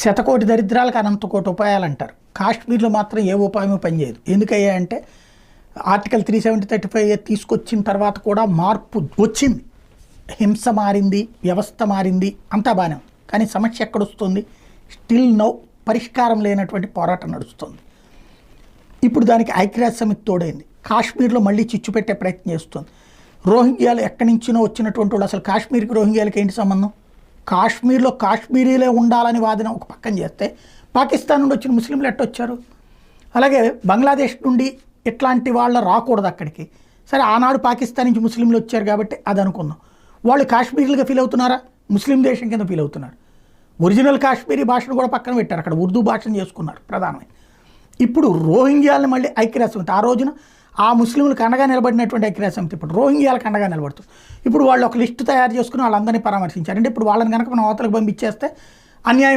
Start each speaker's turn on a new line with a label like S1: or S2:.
S1: శతకోటి దరిద్రాలకు అనంత కోటి ఉపాయాలు అంటారు కాశ్మీర్లో మాత్రం ఏ ఉపాయమూ పనిచేయదు. ఎందుకయ్యా అంటే article three seventy thirty five తీసుకొచ్చిన తర్వాత కూడా మార్పు వచ్చింది. హింస మారింది వ్యవస్థ మారింది అంతా బాగానే ఉంది. కానీ సమస్య ఎక్కడొస్తుంది? స్టిల్ నౌ పరిష్కారం లేనటువంటి పోరాటం నడుస్తుంది. ఇప్పుడు దానికి ఐక్యరాజ్య సమితి తోడైంది. కాశ్మీర్లో మళ్ళీ చిచ్చు పెట్టే ప్రయత్నం చేస్తుంది. రోహింగ్యాలు ఎక్కడి నుంచినో వచ్చినటువంటి వాళ్ళు అసలు కాశ్మీర్కి రోహింగ్యాలకి ఏంటి సంబంధం? కాశ్మీర్లో కాశ్మీరీలే ఉండాలని వాదన ఒక పక్కన చేస్తే పాకిస్తాన్ నుండి వచ్చిన ముస్లింలు ఎట్టొచ్చారు? అలాగే బంగ్లాదేశ్ నుండి ఇట్లాంటి వాళ్ళ రాకూడదు అక్కడికి. సరే ఆనాడు పాకిస్తాన్ నుంచి ముస్లింలు వచ్చారు కాబట్టి అది అనుకుందాం. వాళ్ళు కాశ్మీర్లుగా ఫీల్ అవుతున్నారా? ముస్లిం దేశం కింద ఫీల్ అవుతున్నారు. ఒరిజినల్ కాశ్మీరీ భాషను కూడా పక్కన పెట్టారు. అక్కడ ఉర్దూ భాషను చేసుకున్నారు ప్రధానమైన. ఇప్పుడు రోహింగ్యాలను మళ్ళీ ఐక్యరాజ్య ఆ రోజున ఆ ముస్లింలకు అండగా నిలబడినటువంటి ఐక్యరాజ్య సమితి ఇప్పుడు రోహింగ్యాలకు అండగా నిలబడుతుంది ఇప్పుడు వాళ్ళు ఒక లిస్టు తయారు చేసుకుని వాళ్ళందరినీ పరామర్శించారు. అంటే ఇప్పుడు వాళ్ళని కనుక మనం అవతలకు పంపించేస్తే అన్యాయం